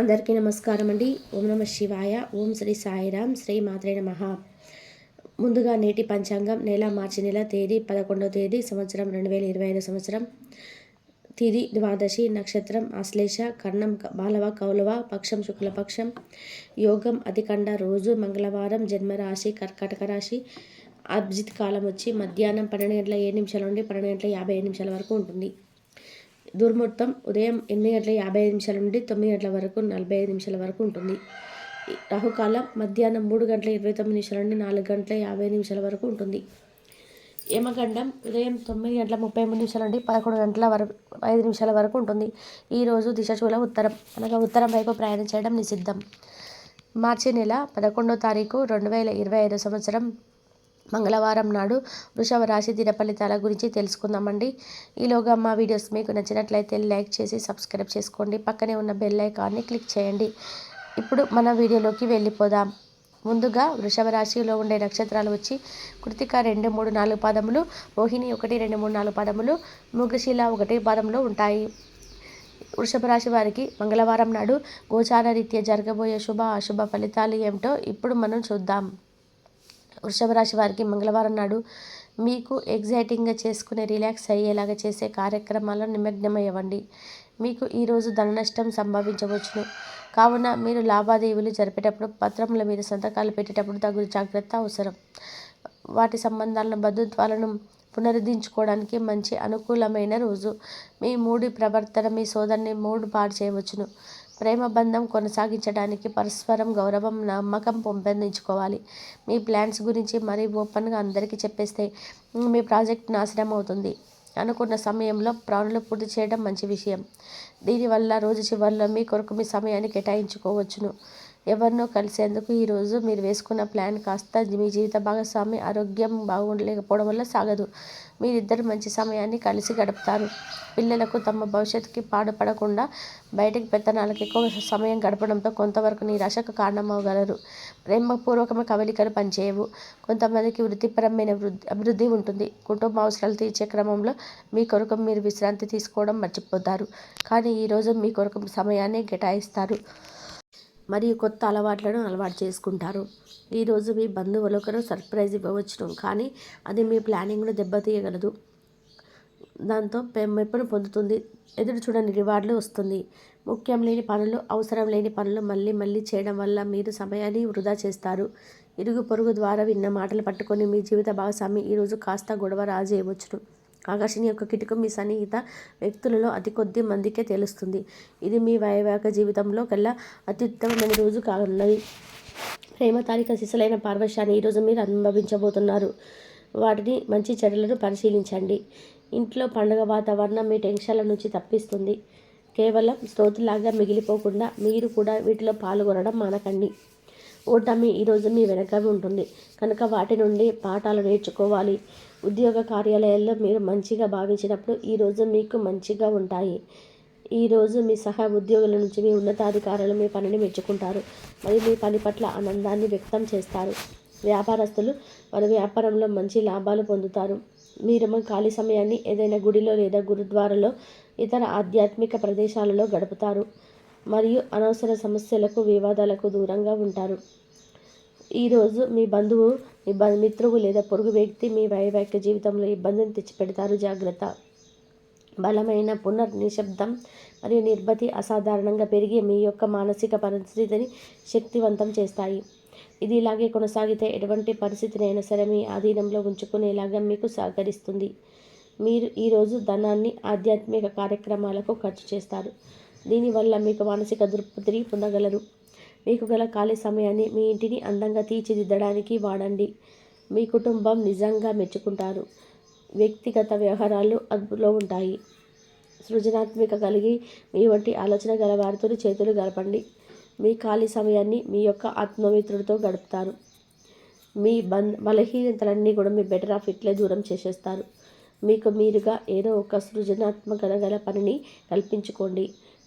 అందరికీ నమస్కారం అండి. ఓం నమ శివాయ. ఓం శ్రీ సాయిరామ్ శ్రీ మాత్రే నమ. ముందుగా నేటి పంచాంగం నెల మార్చి నెల తేదీ పదకొండవ తేదీ సంవత్సరం రెండు వేల ఇరవై ఐదు సంవత్సరం. తిది ద్వాదశి నక్షత్రం ఆశ్లేష కర్ణం బాలవ కౌలవ పక్షం శుక్లపక్షం. యోగం అతికండ రోజు మంగళవారం జన్మరాశి కర్కాటక రాశి. అభిజిత్ కాలం వచ్చి మధ్యాహ్నం పన్నెండు గంటల ఏడు నిమిషాల నుండి పన్నెండు గంటల యాభై ఐదు నిమిషాల వరకు ఉంటుంది. దుర్ముహూర్తం ఉదయం ఎనిమిది గంటల యాభై ఐదు నిమిషాల నుండి తొమ్మిది గంటల వరకు నలభై ఐదు నిమిషాల వరకు ఉంటుంది. రాహుకాలం మధ్యాహ్నం మూడు గంటల ఇరవై తొమ్మిది నిమిషాల నుండి నాలుగు గంటల యాభై నిమిషాల వరకు ఉంటుంది. యమగండం ఉదయం తొమ్మిది గంటల ముప్పై మూడు నిమిషాల నుండి పదకొండు గంటల వరకు ఐదు నిమిషాల వరకు ఉంటుంది. ఈరోజు దిశచూల ఉత్తరం అనగా ఉత్తరం వైపు ప్రయాణం చేయడం నిషిద్ధం. మార్చి నెల పదకొండో తారీఖు రెండు వేల ఇరవై ఐదు సంవత్సరం మంగళవారం నాడు వృషభ రాశి దిన ఫలితాల గురించి తెలుసుకుందామండి. ఈలోగా మా వీడియోస్ మీకు నచ్చినట్లయితే లైక్ చేసి సబ్స్క్రైబ్ చేసుకోండి. పక్కనే ఉన్న బెల్ ఐకాన్ని క్లిక్ చేయండి. ఇప్పుడు మన వీడియోలోకి వెళ్ళిపోదాం. ముందుగా వృషభ రాశిలో ఉండే నక్షత్రాలు వచ్చి కృతిక రెండు మూడు నాలుగు పదములు రోహిణి ఒకటి రెండు మూడు నాలుగు పదములు మృగశీల ఒకటి పదములో ఉంటాయి. వృషభ రాశి వారికి మంగళవారం నాడు గోచార రీత్యా జరగబోయే శుభ అశుభ ఫలితాలు ఏమిటో ఇప్పుడు మనం చూద్దాం. వృషభ రాశి వారికి మంగళవారం నాడు మీకు ఎగ్జైటింగ్గా చేసుకునే రిలాక్స్ అయ్యేలాగా చేసే కార్యక్రమాల్లో నిమగ్నమయ్యవండి. మీకు ఈరోజు ధన నష్టం సంభవించవచ్చును. కావున మీరు లావాదేవీలు జరిపేటప్పుడు పత్రముల మీద సంతకాలు పెట్టేటప్పుడు తగు జాగ్రత్త అవసరం. వాటి సంబంధాలను బంధుత్వాలను పునరుద్ధరించుకోవడానికి మంచి అనుకూలమైన రోజు. మీ మూడి ప్రవర్తన మీ సోదరిని మూడు పాడు చేయవచ్చును. ప్రేమ బంధం కొనసాగించడానికి పరస్పరం గౌరవం నమ్మకం పెంపొందించుకోవాలి. మీ ప్లాన్స్ గురించి మరీ ఓపెన్గా అందరికీ చెప్పేస్తే మీ ప్రాజెక్ట్ నాశనం అవుతుంది. అనుకున్న సమయంలో ప్రాణులు పూర్తి చేయడం మంచి విషయం. దీనివల్ల రోజు చివరిలో మీ కొరకు మీ సమయాన్ని కేటాయించుకోవచ్చును. ఎవరినో కలిసేందుకు ఈరోజు మీరు వేసుకున్న ప్లాన్ కాస్త మీ జీవిత భాగస్వామి ఆరోగ్యం బాగుండలేకపోవడం వల్ల సాగదు. మీరిద్దరు మంచి సమయాన్ని కలిసి గడుపుతారు. పిల్లలకు తమ భవిష్యత్తుకి పాడుపడకుండా బయటకు పెత్తనాలకు ఎక్కువ సమయం గడపడంతో కొంతవరకు నిరాశకు కారణమవగలరు ప్రేమపూర్వకమైన కవలికలు పనిచేయవు. కొంతమందికి వృత్తిపరమైన వృద్ధి అభివృద్ధి ఉంటుంది. కుటుంబ అవసరాలు తీర్చే క్రమంలో మీ కొరకు మీరు విశ్రాంతి తీసుకోవడం మర్చిపోతారు. కానీ ఈరోజు మీ కొరకు సమయాన్ని కేటాయిస్తారు. మరియు కొత్త అలవాట్లను అలవాటు చేసుకుంటారు. ఈరోజు మీ బంధువులు ఒకరు సర్ప్రైజ్ ఇవ్వవచ్చును కానీ అది మీ ప్లానింగ్ను దెబ్బతీయగలదు. దాంతో మెప్పును పొందుతుంది. ఎదురు చూడని రివార్డులు వస్తుంది. ముఖ్యం లేని పనులు అవసరం లేని పనులు మళ్ళీ మళ్ళీ చేయడం వల్ల మీరు సమయాన్ని వృధా చేస్తారు. ఇరుగు పొరుగు ద్వారా విన్న మాటలు పట్టుకొని మీ జీవిత భాగస్వామి ఈరోజు కాస్త గొడవ రాజేయవచ్చును. ఆకర్షణ యొక్క కిటుకు మీ సన్నిహిత వ్యక్తులలో అతి కొద్ది మందికే తెలుస్తుంది. ఇది మీ వైవాహిక జీవితంలో కల్లా అత్యుత్తమమైన రోజు కానున్నది. ప్రేమ తారీఖ శిశులైన పార్వశాన్ని ఈరోజు మీరు అనుభవించబోతున్నారు. వాటిని మంచి చర్యలను పరిశీలించండి. ఇంట్లో పండుగ వాతావరణం మీ టెన్షన్ల నుంచి తప్పిస్తుంది. కేవలం స్తోతులాగా మిగిలిపోకుండా మీరు కూడా వీటిలో పాల్గొనడం మానకండి. ఓటమి ఈరోజు మీ వెనక ఉంటుంది. కనుక వాటి నుండి పాఠాలు నేర్చుకోవాలి. ఉద్యోగ కార్యాలయాల్లో మీరు మంచిగా భావించినప్పుడు ఈరోజు మీకు మంచిగా ఉంటాయి. ఈరోజు మీ సహా ఉద్యోగుల నుంచి మీ ఉన్నతాధికారులు మీ పనిని మెచ్చుకుంటారు. మరియు మీ పని పట్ల ఆనందాన్ని వ్యక్తం చేస్తారు. వ్యాపారస్తులు వారి వ్యాపారంలో మంచి లాభాలు పొందుతారు. మీరు మా ఖాళీ సమయాన్ని ఏదైనా గుడిలో లేదా గురుద్వారలో ఇతర ఆధ్యాత్మిక ప్రదేశాలలో గడుపుతారు. మరియు అనవసర సమస్యలకు వివాదాలకు దూరంగా ఉంటారు. ఈరోజు మీ బంధువు మీ మిత్రువు లేదా పొరుగు వ్యక్తి మీ వైవాహిక జీవితంలో ఇబ్బందిని తెచ్చిపెడతారు. జాగ్రత్త. బలమైన పునర్ నిశ్శబ్దం మరియు నిర్భతి అసాధారణంగా పెరిగి మీ యొక్క మానసిక పరిస్థితిని శక్తివంతం చేస్తాయి. ఇది ఇలాగే కొనసాగితే ఎటువంటి పరిస్థితినైనా సరే మీ ఆధీనంలో ఉంచుకునేలాగా మీకు సహకరిస్తుంది. మీరు ఈరోజు ధనాన్ని ఆధ్యాత్మిక కార్యక్రమాలకు ఖర్చు చేస్తారు. దీనివల్ల మీకు మానసిక దృప్తిని పొందగలరు. మీకు గల ఖాళీ సమయాన్ని మీ ఇంటిని అందంగా తీర్చిదిద్దడానికి వాడండి. మీ కుటుంబం నిజంగా మెచ్చుకుంటారు. వ్యక్తిగత వ్యవహారాలు అదుపులో ఉంటాయి. సృజనాత్మక కలిగి మీ వంటి ఆలోచన గల వారితో చేతులు గడపండి. మీ ఖాళీ సమయాన్ని మీ యొక్క ఆత్మమిత్రుడితో గడుపుతారు. మీ బంధ బలహీనతలన్నీ కూడా మీ బెటర్ ఆఫ్ ఇట్లే దూరం చేసేస్తారు. మీకు మీరుగా ఏదో ఒక సృజనాత్మక గల పనిని కల్పించుకోండి.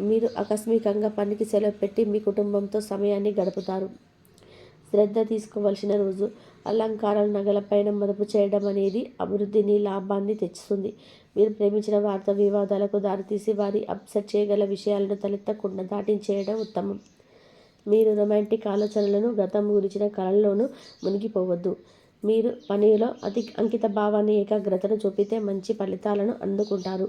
మీరు ఆకస్మికంగా పనికి సెలవు పెట్టి మీ కుటుంబంతో సమయాన్ని గడుపుతారు. శ్రద్ధ తీసుకోవలసిన రోజు అలంకారాల నగలపైన మదుపు చేయడం అనేది అభివృద్ధిని లాభాన్ని తెచ్చుతుంది. మీరు ప్రేమించిన వారితో వివాదాలకు దారితీసి వారి అప్సెట్ చేయగల విషయాలను తలెత్తకుండా దాటించేయడం ఉత్తమం. మీరు రొమాంటిక్ ఆలోచనలను గతం గురించిన కళల్లోనూ మునిగిపోవద్దు. మీరు పనిలో అతి అంకిత భావాన్ని ఏకాగ్రతను చూపితే మంచి ఫలితాలను అందుకుంటారు.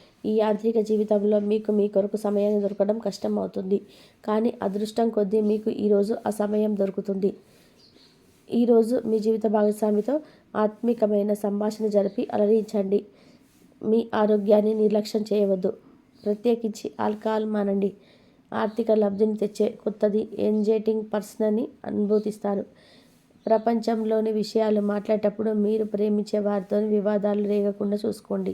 ఈ యాంత్రిక జీవితంలో మీకు మీ కొరకు సమయాన్ని దొరకడం కష్టం అవుతుంది కానీ అదృష్టం కొద్దీ మీకు ఈరోజు ఆ సమయం దొరుకుతుంది. ఈరోజు మీ జీవిత భాగస్వామితో ఆత్మికమైన సంభాషణ జరిపి అలరించండి. మీ ఆరోగ్యాన్ని నిర్లక్ష్యం చేయవద్దు. ప్రత్యేకించి ఆల్కహాల్ మానండి. ఆర్థిక లబ్ధిని తెచ్చే కొత్తది ఎంజేటింగ్ పర్సన్ని అనుభూతిస్తారు. ప్రపంచంలోని విషయాలు మాట్లాడేటప్పుడు మీరు ప్రేమించే వారితో వివాదాలు రేగకుండా చూసుకోండి.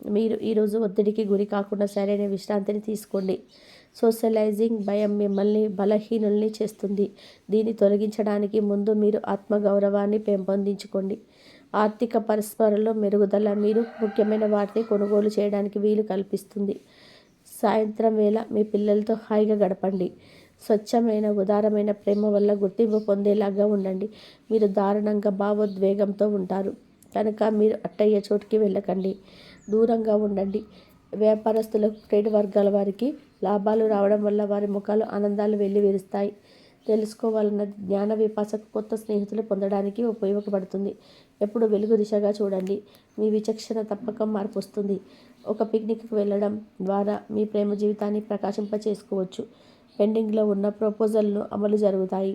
మీరు ఈరోజు ఒత్తిడికి గురి కాకుండా సరైన విశ్రాంతిని తీసుకోండి. సోషలైజింగ్ భయం మిమ్మల్ని బలహీనుల్ని చేస్తుంది. దీన్ని తొలగించడానికి ముందు మీరు ఆత్మగౌరవాన్ని పెంపొందించుకోండి. ఆర్థిక పరస్పరలో మెరుగుదల మీరు ముఖ్యమైన వాటిని కొనుగోలు చేయడానికి వీలు కల్పిస్తుంది. సాయంత్రం వేళ మీ పిల్లలతో హాయిగా గడపండి. స్వచ్ఛమైన ఉదారమైన ప్రేమ వల్ల గుర్తింపు పొందేలాగా ఉండండి. మీరు దారుణంగా భావోద్వేగంతో ఉంటారు. కనుక మీరు అట్టయ్యే చోటుకి వెళ్ళకండి. దూరంగా ఉండండి. వ్యాపారస్తులకు ట్రేడ్ వర్గాల వారికి లాభాలు రావడం వల్ల వారి ముఖాలు ఆనందాలు వెళ్ళి విరుస్తాయి తెలుసుకోవాలన్న జ్ఞాన విపాసకు కొత్త స్నేహితులు పొందడానికి ఉపయోగపడుతుంది. ఎప్పుడు వెలుగు దిశగా చూడండి. మీ విచక్షణ తప్పక మార్పు వస్తుంది. ఒక పిక్నిక్కి వెళ్ళడం ద్వారా మీ ప్రేమ జీవితాన్ని ప్రకాశింప చేసుకోవచ్చు పెండింగ్లో ఉన్న ప్రపోజల్ను అమలు జరుగుతాయి.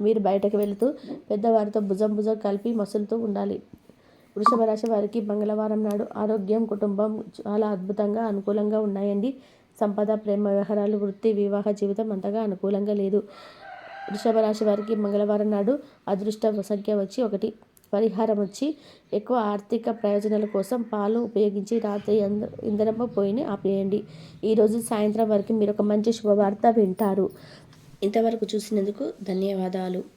మీరు బయటకు వెళుతూ పెద్దవారితో భుజం భుజం కలిపి మసులుతూ ఉండాలి. వృషభ రాశి వారికి మంగళవారం నాడు ఆరోగ్యం కుటుంబం చాలా అద్భుతంగా అనుకూలంగా ఉన్నాయండి. సంపద ప్రేమ వ్యవహారాలు వృత్తి వివాహ జీవితం అంతగా అనుకూలంగా లేదు. వృషభ రాశి వారికి మంగళవారం నాడు అదృష్ట సంఖ్య వచ్చి ఒకటి. పరిహారం వచ్చి ఎక్కువ ఆర్థిక ప్రయోజనాల కోసం పాలు ఉపయోగించి రాత్రి ఇంధనపు పోయిని ఆపేయండి. ఈరోజు సాయంత్రం వరకు మీరు ఒక మంచి శుభవార్త వింటారు. ఇంతవరకు చూసినందుకు ధన్యవాదాలు.